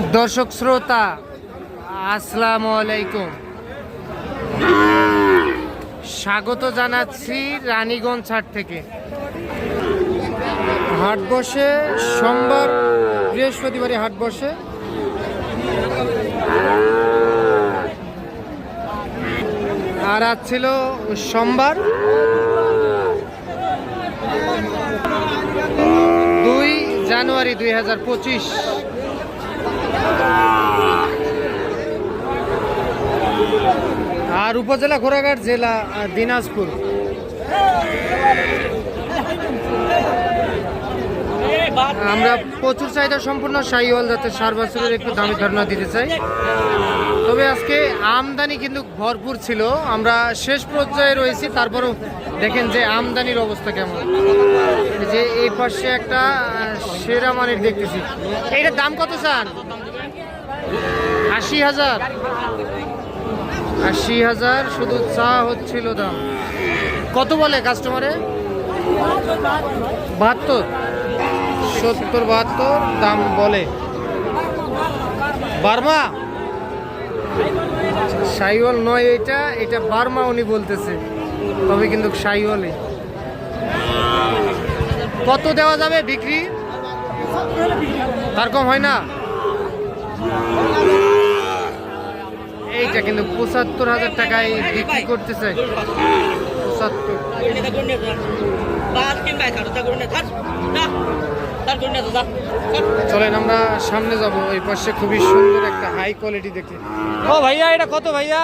দর্শক শ্রোতা, আসসালামু আলাইকুম। স্বাগত জানাচ্ছি রানীগঞ্জ হাট থেকে। হাট বসে, সোমবার বৃহস্পতিবারে হাট বসে। আর আজ ছিল সোমবার। দুই জানুয়ারি দুই হাজার পঁচিশ। আর উপজেলা ঘোড়াঘাট জেলা দিনাজপুর। আমরা প্রচুর চাহিদা সম্পূর্ণ শাহিওয়াল যাতে সার বছরের একটু দামি ধারণা দিতে চাই। তবে আজকে আমদানি কিন্তু ভরপুর ছিল। আমরা শেষ পর্যায়ে রয়েছি, তারপরও দেখেন যে আমদানির অবস্থা কেমন। যে এই পাশে একটা সেরা মানের দেখতেছি। এইটার দাম কত চান? আশি হাজার। আশি হাজার শুধু চা হচ্ছিল দাম। কত বলে কাস্টমারে বাহাত্তর। সত্তর, বাহাত্তর, দাম বলে। বার্মা? সাইওয়াল নয় এটা এটা বার্মা উনি বলতেছে। তবে কিন্তু সাইওয়ালে কত দেওয়া যাবে বিক্রি? তার কম হয় না। এইটা কিন্তু পঁচাত্তর হাজার টাকায় বিক্রি করতে চাই পঁচাত্তর। চলেন আমরা সামনে যাব এই পাশে খুবই সুন্দর একটা হাই কোয়ালিটি দেখে ও ভাইয়া এটা কত ভাইয়া?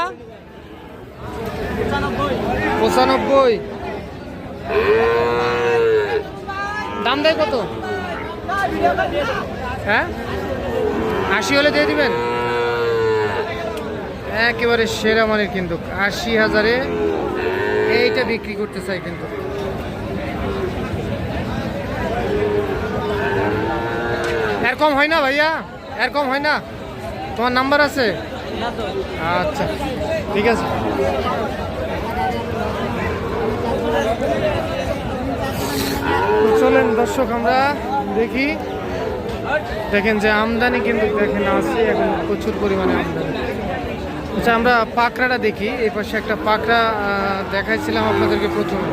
পঁচানব্বই। দাম দেয় কত? হ্যাঁ? আশি হলে দিয়ে দিবেন? একেবারে সেরা মানের কিন্তু আশি হাজারে এইটা বিক্রি করতে চাই কিন্তু। এরকম হয় না ভাইয়া? এরকম হয় না? তোমার নাম্বার আছে? আচ্ছা ঠিক আছে। চলেন দর্শক, আমরা দেখি। দেখেন যে আমদানি কিন্তু দেখেন আছে, এখন প্রচুর পরিমাণে আমদানি। আচ্ছা আমরা পাকড়াটা দেখি। এই পাশে একটা পাকড়া দেখাইছিলাম আপনাদেরকে প্রথমে।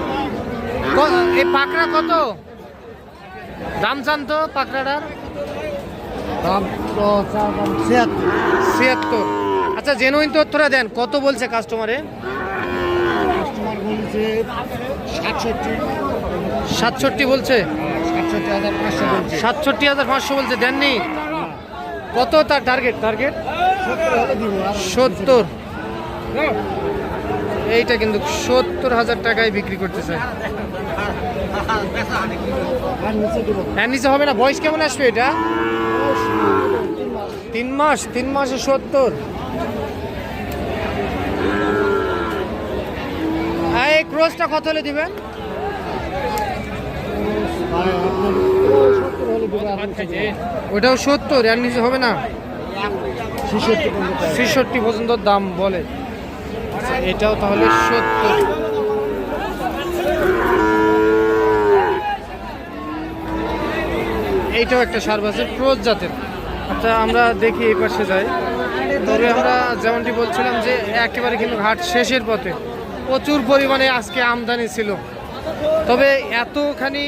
এই পাকড়া কত? দাম চান তো পাকড়াটার? ছিয়াত্তর। আচ্ছা জেনুইন তথ্যটা দেন কত বলছে কাস্টমারে কাস্টমার বলছে সাতষট্টি। বলছে? সাতষট্টি হাজার পাঁচশো বলছে। দেননি? কত তার টার্গেট টার্গেট সত্তর। এইটা কিন্তু সত্তর হাজার টাকায় বিক্রি করতে হ্যাঁ নিচে হবে না। বয়স কেমন আসবে এটা? তিন মাস, তিন মাসে সত্তর। আর এই, ক্রসটা কত হলে দিবেন? ওটাও সত্তর এর নিচে হবে না। ছেষট্টি পর্যন্ত দাম বলে। আচ্ছা, এটাও তাহলে সত্তর। এইটাও একটা সার্ভাসের ক্রোজ জাতের আচ্ছা আমরা দেখি এই পাশে যাই। তবে আমরা যেমনটি বলছিলাম যে একেবারে কিন্তু ঘাট শেষের পথে প্রচুর পরিমাণে আজকে আমদানি ছিল। তবে এতখানি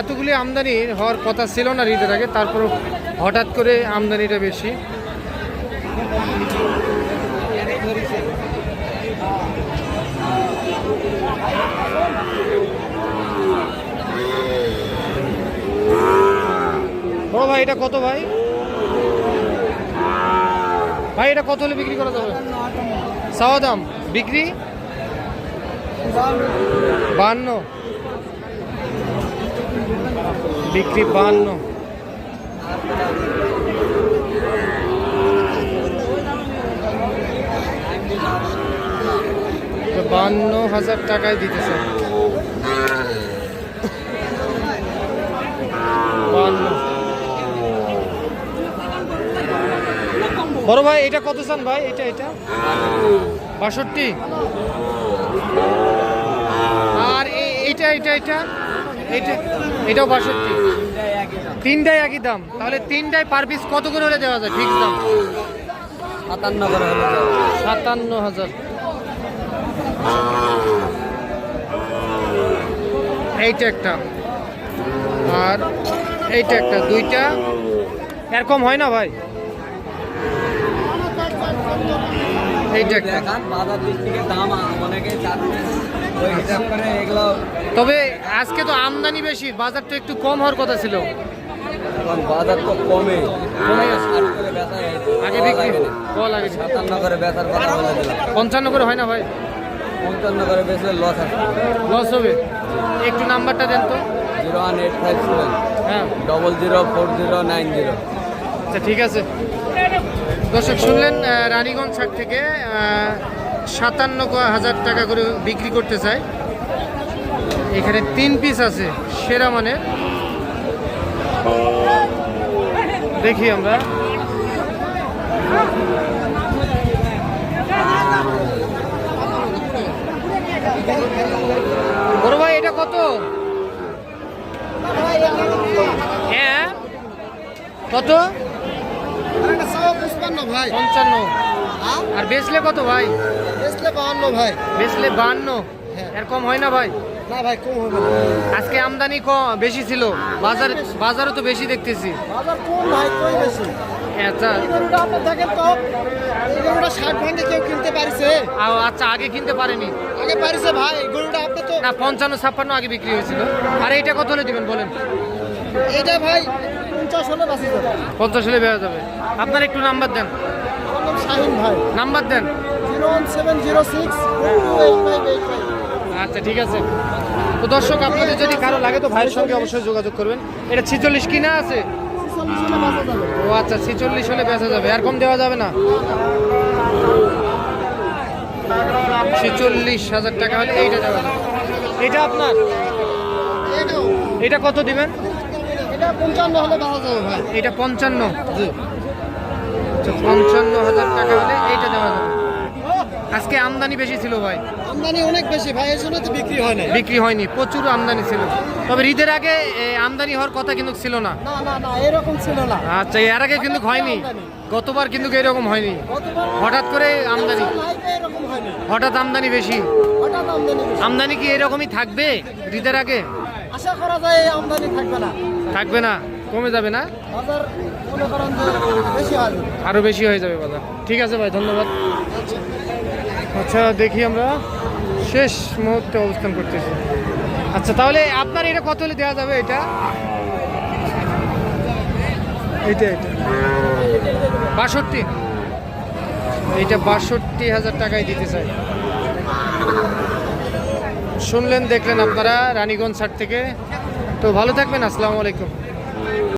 এতগুলি আমদানি হওয়ার কথা ছিল না ঈদের আগে তারপর হঠাৎ করে আমদানিটা বেশি। বড় ভাই, এটা কত ভাই? ভাই, এটা কত হলে বিক্রি করা যাবে? চাওয়া দাম। বিক্রি? বান্ন। বিক্রি বান্ন। বান্ন হাজার টাকায় দিতেছে। বড় ভাই এটা কত চান ভাই? এটা এটা? বাষট্টি। আর এ- এইটা এটা এটা? এটা এটাও বাষট্টি। তিনটাই একই দাম। তাহলে তিনটায় পার পিস কত করে হলে দেওয়া যায়? ফিক্স দাম? সাতান্ন করে হলে সাতান্ন হাজার। এইটা একটা। আর এইটা একটা, দুইটা। এরকম হয় না ভাই? এইটা তবে আজকে তো আমদানি বেশি বাজার তো একটু কম হওয়ার কথা ছিল। বাজার তো কমে। আগে বিক্রি কল আগে সাতান্ন করে পঞ্চান্ন করে হয় না ভাই? পঞ্চান্ন করে বেচলে লস আছে। লস হবে। একটু নাম্বারটা দেন তো। Zero one eight five seven. হ্যাঁ। Double zero four zero nine zero. আচ্ছা ঠিক আছে। দর্শক শুনলেন রানীগঞ্জ হাট থেকে সাতান্ন হাজার টাকা করে বিক্রি করতে চায়। এখানে তিন পিস আছে সেরা মানের। দেখি আমরা। বড় ভাই, এটা কত? হ্যাঁ? কত? আর বেচলে কত ভাই? বেচলে বাহান্ন। বেচলে বান্ন এর কম হয় না ভাই? ভাই আজকে আমদানি কম বেশি ছিল। বাজার বাজারও তো বেশি দেখতেছি। আচ্ছা এই গরুটা আপনি দেখেন তো এই গরুটা ষাট ভাঙে কেউ কিনতে পারিছে। আচ্ছা আগে কিনতে পারেনি? আগে পারিছে ভাই গরুটা আপনি তো না পঞ্চান্ন ছাপ্পান্ন আগে বিক্রি হয়েছিল। আর এইটা কত হলে দিবেন বলেন? এইটা ভাই পঞ্চাশ হলে বাঁচি যাবে। পঞ্চাশ হলে বেড়া যাবে। আপনার একটু নাম্বার দেন। শাহিন ভাই। নাম্বার দেন। Zero one seven zero six আচ্ছা ঠিক আছে। তো দর্শক আপনাদের যদি কারও লাগে তো ভাইয়ের সঙ্গে অবশ্যই যোগাযোগ করবেন। এটা ছিচল্লিশ কিনা আছে? ও আচ্ছা ছিচল্লিশ হলে বেচা যাবে আর কম দেওয়া যাবে না? ছিচল্লিশ হাজার টাকা হলে এইটা দেওয়া এটা আপনার? এটা কত দিবেন? পঞ্চান্ন এটা পঞ্চান্ন? আচ্ছা, পঞ্চান্ন হাজার টাকা হলে এইটা দেওয়া যাবে। আজকে আমদানি বেশি ছিল ভাই। আমদানি অনেক বেশি ভাই এর জন্য তো বিক্রি হয় না বিক্রি হয়নি প্রচুর আমদানি ছিল। তবে ঈদের আগে আমদানি হওয়ার কথা কিন্তু ছিল না। না না না এরকম ছিল না। আচ্ছা এর আগে কিন্তু হয়নি। গতবার কিন্তু এরকম হয়নি। হঠাৎ করে আমদানি। হঠাৎ আমদানি বেশি। আমদানি কি এরকমই থাকবে ঈদের আগে? আশা করা যায় আমদানি থাকবে না। থাকবে না কমে যাবে না? বাজার আরও বেশি হয়ে যাবে বাজার। ঠিক আছে ভাই ধন্যবাদ। আচ্ছা দেখি আমরা। শেষ মুহূর্তে অবস্থান করতেছি। আচ্ছা তাহলে আপনার এটা কত হলে দেওয়া যাবে এটা? এইটা এটা বাষট্টি। এইটা বাষট্টি হাজার টাকায় দিতে চাই। শুনলেন, দেখলেন আপনারা, রানীগঞ্জ সার থেকে। তো ভালো থাকবেন, আসসালামু আলাইকুম।